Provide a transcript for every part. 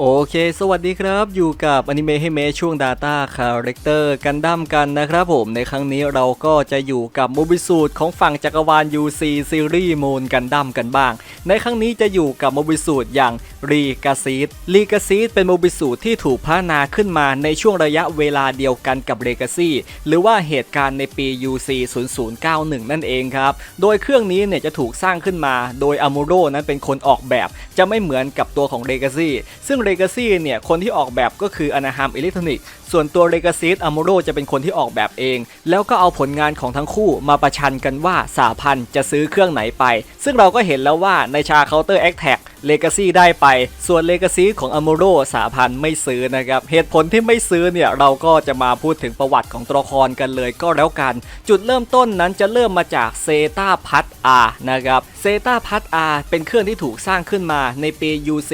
โอเค สวัสดีครับ อยู่กับอนิเมะให้เมช่วง Data Character กันดั้มกันนะครับผม ในครั้งนี้เราก็จะอยู่กับโมบิสูตรของฝั่งจักรวาล UC ซีรีส์มูนกันดั้มกันบ้าง ในครั้งนี้จะอยู่กับโมบิสูตรอย่างรีกาซีดรีกาซีดเป็นโมบิสูตรที่ถูกพัฒนาขึ้นมาในช่วงระยะเวลาเดียวกันกับเรกาซีหรือว่าเหตุการณ์ในปี UC 0091 นั่นเองครับ โดยเครื่องนี้เนี่ยจะถูกสร้างขึ้นมา โดยอามูโรนั้นเป็นคนออกแบบ จะไม่เหมือนกับตัวของ Legacy ซึ่ง Legacy เนี่ย คนที่ออกแบบก็คือ Anaheim Electronic ส่วนตัว Legacy a m u r o จะเป็นคนที่ออกแบบเอง แล้วก็เอาผลงานของทั้งคู่มาประชันกันว่าสาพันธ์จะซื้อเครื่องไหนไป ซึ่งเราก็เห็นแล้วว่าในชาเคาน์เตอร์แอคแ Counter Attack Legacy ได้ไป ส่วน Legacy ของ a m u r o สาพันไม่ซื้อนะครับ เหตุผลที่ไม่ซื้อเนี่ย เราก็จะมาพูดถึงประวัติของตัวละครกันเลยก็แล้วกัน จุดเริ่มต้นนั้นจะเริ่มมาจากเซตาพัทอานะครับเซตาพัทอาเป็นเครื่องที่ถูกสร้างขึ้นมาในปี UC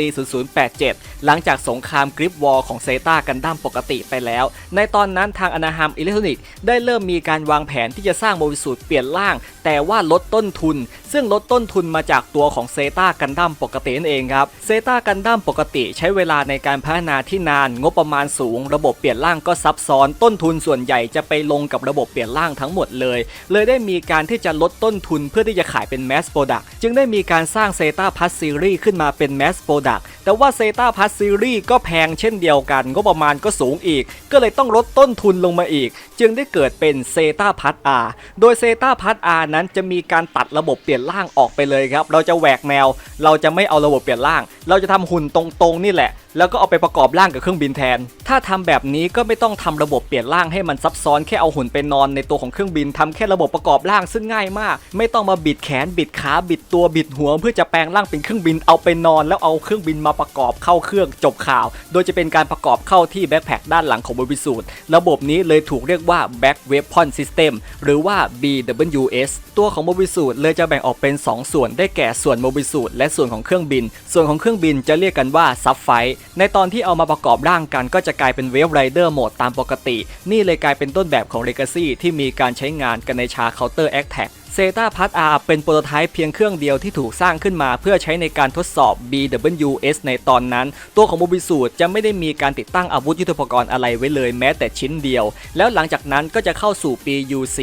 0087 หลังจากสงครามกริปวอลของเซตากันดั้มปกติไปแล้ว ในตอนนั้นทางอนาฮามอิเล็กทรอนิกส์ได้เริ่มมีการวางแผนที่จะสร้างโมบิสูตรเปลี่ยนร่าง แต่ว่าลดต้นทุน ซึ่งลดต้นทุนมาจากตัวของเซตากันดั้มปกตินั่นเองครับเซตากันดั้มปกติใช้เวลาในการพัฒนาที่นานงบประมาณสูง ระบบเปลี่ยนร่างก็ซับซ้อนต้นทุนส่วนใหญ่จะไปลงกับระบบเปลี่ยนร่างทั้งหมดเลย เลยได้มีการที่จะลดต้นทุนเพื่อที่จะขายเป็นแมสโปรดักจึงได้มีการสร้างเซตาพัสซีรีส์ขึ้นมาเป็นแมสโปรดักแต่ว่าเซตาพัสซีรีส์ก็แพงเช่นเดียวกัน งบประมาณก็สูงอีก ก็เลยต้องลดต้นทุนลงมาอีก จึงได้เกิดเป็นเซตาพัทอาโดยเซตาพัทอานั้นจะมีการตัดระบบเปลี่ยนร่างออกไปเลยครับ เราจะแหวกแนว เราจะไม่เอาระบบเปลี่ยนร่าง เราจะทำหุ่นตรงๆนี่แหละ แล้วก็เอาไปประกอบร่างกับเครื่องบินแทน ถ้าทำแบบนี้ก็ไม่ต้องทำระบบเปลี่ยนร่างให้มันซับซ้อนแค่เอาหุ่นไปนอนในตัวของเครื่องบินทำแค่ระบบประกอบร่างซึ่งง่ายมาก ไม่ต้องมาบิดแขนบิดขาบิดตัวบิดหัว เพื่อจะแปลงร่างเป็นเครื่องบินเอาไปนอน แล้วเอาเครื่องบินมาประกอบเข้าเครื่องจบข่าว โดยจะเป็นการประกอบเข้าที่แบ็คแพคด้านหลังของบริสูตรระบบนี้เลยถูกเรียกว่า Back Weapon System หรือว่า BWS ตัวของโมบิสูตเลยจะแบ่งออกเป็น 2 ส่วนได้แก่ส่วนโมบิสูตและส่วนของเครื่องบิน ส่วนของเครื่องบินจะเรียกกันว่าซับไฟในตอนที่เอามาประกอบร่างกันก็จะกลายเป็นเวฟไรเดอร์โหมดตามปกติ นี่เลยกลายเป็นต้นแบบของ Legacy ที่มีการใช้งานกันในชา Counter Attack เซตาพัทอาเป็นโปรโตไทป์เพียงเครื่องเดียวที่ถูกสร้างขึ้นมาเพื่อใช้ในการทดสอบ BWS ในตอนนั้น ตัวของโมบิสูตจะไม่ได้มีการติดตั้งอาวุธยุทโธปกรณ์อะไรไว้เลยแม้แต่ชิ้นเดียว แล้วหลังจากนั้นก็จะเข้าสู่ปี UC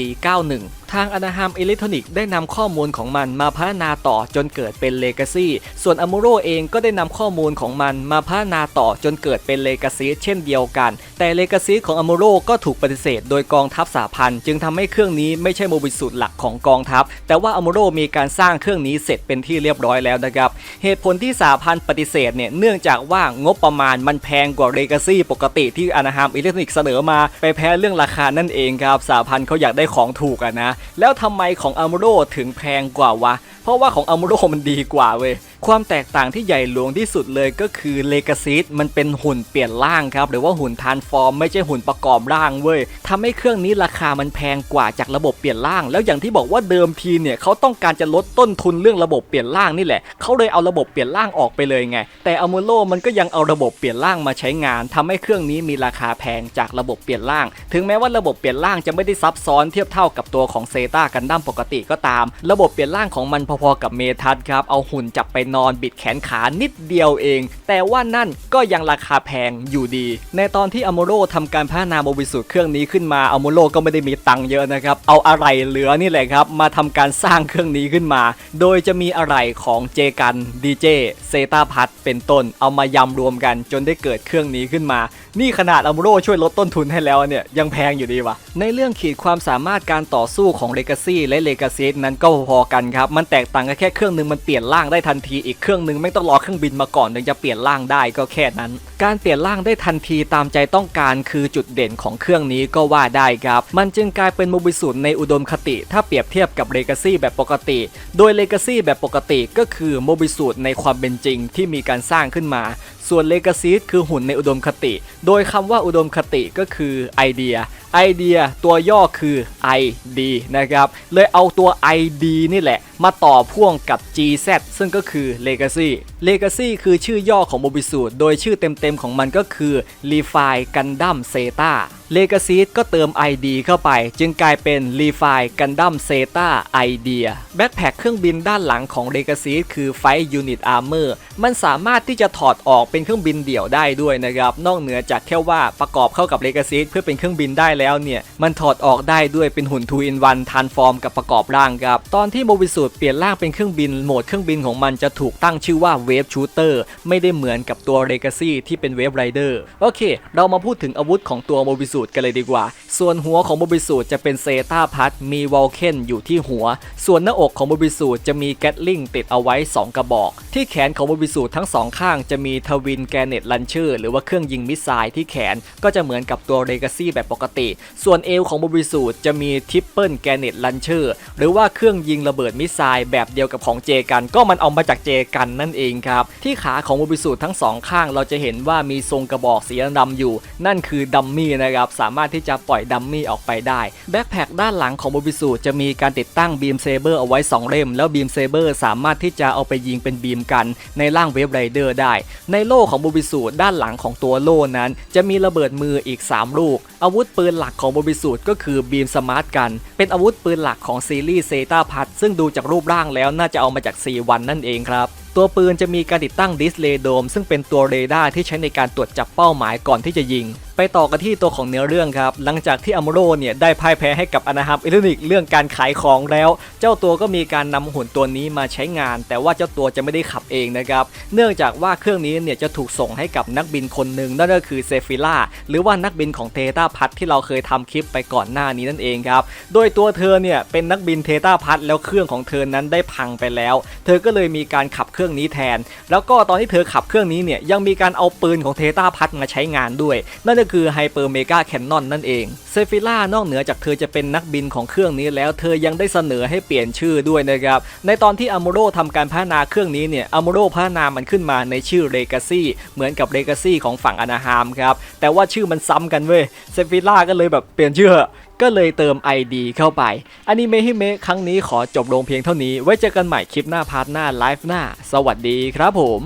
91 ทางอนาฮามอิเล็กทรอนิกส์ได้นำข้อมูลของมันมาพัฒนาต่อจนเกิดเป็น Legacy ส่วนอ m u r o เองก็ได้นำข้อมูลของมันมาพัฒนาต่อจนเกิดเป็น Legacy เช่นเดียวกัน แต่ Legacy ของ a m u r o ก็ถูกปฏิเสธโดยกองทัพสหพันธ์จึงทำให้เครื่องนี้ไม่ใช่โมบิสูตรหลักของกองทัพ แต่ว่า a m u r o มีการสร้างเครื่องนี้เสร็จเป็นที่เรียบร้อยแล้วนะครับ เหตุผลที่สหพันธ์ปฏิเสธเนี่ยเนื่องจากว่างบประมาณมันแพงกว่า Legacy ปกติที่อนาฮามอิเล็กทรอนิกส์เสนอมาไปแพ้เรื่องราคานั่นเองครับสหพันธ์เขาอยากได้ของถูกอะนะแล้วทำไมของอัมโรถึงแพงกว่าวะ เพราะว่าของ a m u r o มันดีกว่าเว้ย ความแตกต่างที่ใหญ่หลวงที่สุดเลยก็คือ Legacy มันเป็นหุ่นเปลี่ยนร่างครับ หรือว่าหุ่นทานฟอร์มไม่ใช่หุ่นประกอบร่างเว้ยทำให้เครื่องนี้ราคามันแพงกว่าจากระบบเปลี่ยนร่าง แล้วอย่างที่บอกว่าเดิมทีเนี่ยเขาต้องการจะลดต้นทุนเรื่องระบบเปลี่ยนร่างนี่แหละเขาเลยเอาระบบเปลี่ยนร่างออกไปเลยไง แต่ a m u r o มันก็ยังเอาระบบเปลี่ยนร่างมาใช้งานทำให้เครื่องนี้มีราคาแพงจากระบบเปลี่ยนร่าง ถึงแม้ว่าระบบเปลี่ยนร่างจะไม่ได้ซับซ้อนเทียบเท่ากับตัวของเซตากันดั้มปกติก็ตาม ระบบเปลี่ยนร่างของมันพพอๆกับเมทัสครับ เอาหุ่นจับไปนอนบิดแขนขานิดเดียวเอง แต่ว่านั่นก็ยังราคาแพงอยู่ดี ในตอนที่อ m u r o ทำการพัฒนาโมบิสูตรเครื่องนี้ขึ้นมาอ m u r o ก็ไม่ได้มีตังค์เยอะนะครับ เอาอะไรเหลือนี่แหละครับ มาทำการสร้างเครื่องนี้ขึ้นมา โดยจะมีอะไรของเจกันดีเจเซตาพัทเป็นต้น เอามายำรวมกันจนได้เกิดเครื่องนี้ขึ้นมา นี่ขนาดอ m u r o ช่วยลดต้นทุนให้แล้วเนี่ยยังแพงอยู่ดีวะในเรื่องขีดความสามารถการต่อสู้ของ Legacy และ Legacy นั้นก็พอๆกันครับมันแตกต่างกันแค่เครื่องหนึ่งมันเปลี่ยนร่างได้ทันทีอีกเครื่องหนึ่งไม่ต้องรอเครื่องบินมาก่อนถึงจะเปลี่ยนร่างได้ก็แค่นั้นการเปลี่ยนร่างได้ทันทีตามใจต้องการคือจุดเด่นของเครื่องนี้ก็ว่าได้ครับ มันจึงกลายเป็นโมบิสูตรในอุดมคติ ถ้าเปรียบเทียบกับ Legacy แบบปกติ โดย Legacy แบบปกติก็คือโมบิสูตรในความเป็นจริงที่มีการสร้างขึ้นมา ส่วน Legacy คือหุ่นในอุดมคติ โดยคำว่าอุดมคติก็คือไอเดียไอเดียตัวย่อคือ ID นะครับ เลยเอาตัว ID นี่แหละ มาต่อพ่วงกับ GZ ซึ่งก็คือ Legacy Legacy คือชื่อย่อของโมบิสูตรโดยชื่อเต็มๆของมันก็คือ Refine Gundam Zeta Legacy ก็เติม ID เข้าไป จึงกลายเป็น r e f i Gundam Zeta Idea แบ็คแพคเครื่องบินด้านหลังของ Legacy คือ Fight Unit Armor มันสามารถที่จะถอดออกเป็นเครื่องบินเดี่ยวได้ด้วยนะครับ นอกเหนือจากแค่ว่าประกอบเข้ากับ Legacy เพื่อเป็นเครื่องบินได้แล้วเนี่ย มันถอดออกได้ด้วยเป็นหุ่น2 in 1 transform กับประกอบร่างครับ ตอนที่โมบิสูดเปลี่ยนร่างเป็นเครื่องบินโหมดเครื่องบินของมันจะถูกตั้งชื่อว่า Wave Shooter ไม่ได้เหมือนกับตัว Legacy ที่เป็น Wave Rider โอเค เรามาพูดถึงอาวุธของตัวโมบิสดกันเลยดีกว่า ส่วนหัวของโมบิสูดจะเป็นเซตาพัดมีวอลเคนอยู่ที่หัว ส่วนหน้าอกของโมบิสูดจะมีแกตลิงติดเอาไว้ 2 กระบอก ที่แขนของโมบิสูดทั้งสองข้างจะมีทวินแกเนตลันเชอร์หรือว่าเครื่องยิงมิสไซล์ที่แขนก็จะเหมือนกับตัว Legacy แบบปกติ ส่วนเอวของโมบิสูดจะมีทิปเปิลแกเนตลันเชอร์หรือว่าเครื่องยิงระเบิดมิสไซล์แบบเดียวกับของเจกัน ก็มันเอามาจากเจกันนั่นเองครับที่ขาของโมบิสูดทั้งสองข้างเราจะเห็นว่ามีทรงกระบอกสีดำอยู่ นั่นคือดัมมี่นะครับสามารถที่จะปล่อยดัมมี่ออกไปได้แบ็คแพคด้านหลังของโมบิสูจะมีการติดตั้งบีมเซเบอร์เอาไว้ 2 เล่ม แล้วบีมเซเบอร์สามารถที่จะเอาไปยิงเป็นบีมกัน ในร่างเวฟไรเดอร์ได้ ในโล่ของโมบิสูด้านหลังของตัวโล่นั้น จะมีระเบิดมืออีก 3 ลูก อาวุธปืนหลักของโมบิสูก็คือบีมสมาร์ทกัน เป็นอาวุธปืนหลักของซีรีส์เซตาพัทซึ่งดูจากรูปร่างแล้วน่าจะเอามาจาก C1 นั่นเองครับตัวปืนจะมีการติดตั้งดิสเลย์โดมซึ่งเป็นตัวเรดาร์ที่ใช้ในการตรวจจับเป้าหมายก่อนที่จะยิง ไปต่อกันที่ตัวของเนื้อเรื่องครับ หลังจากที่อัมโรเนี่ยได้พ่ายแพ้ให้กับอนาฮับอิเล็กทรอนิกเรื่องการขายของแล้ว เจ้าตัวก็มีการนำหุ่นตัวนี้มาใช้งาน แต่ว่าเจ้าตัวจะไม่ได้ขับเองนะครับ เนื่องจากว่าเครื่องนี้เนี่ยจะถูกส่งให้กับนักบินคนหนึ่งนั่นก็คือเซฟิล่าหรือว่านักบินของเทตาพัทที่เราเคยทำคลิปไปก่อนหน้านี้นั่นเองครับ โดยตัวเธอเนี่ยเป็นนักบินเทตาพัทแล้วเครื่องของเธอนั้นได้พังไปแล้ว เธอก็เลยมีการขับเครื่องนี้แทน แล้วก็ตอนที่เธอขับเครื่องนี้เนี่ยยังมีการเอาปืนของเทตาพัทมาใช้งานด้วยนั่นก็ก็คือไฮเปอร์เมกาแคนนอนนั่นเองเซฟิล่านอกเหนือจากเธอจะเป็นนักบินของเครื่องนี้แล้วเธอยังได้เสนอให้เปลี่ยนชื่อด้วยนะครับ ในตอนที่อโมโรทำการพัฒนาเครื่องนี้เนี่ยอโมโรพัฒนามันขึ้นมาในชื่อเลกาซี่เหมือนกับเลกาซี่ของฝั่งอนาฮามครับ แต่ว่าชื่อมันซ้ำกันเว้ยเซฟิล่าก็เลยแบบเปลี่ยนชื่อก็เลยเติม ID เข้าไปอนิเมะฮิเมะครั้งนี้ขอจบลงเพียงเท่านี้ ไว้เจอกันใหม่คลิปหน้าพาร์ทหน้าไลฟ์หน้า สวัสดีครับผม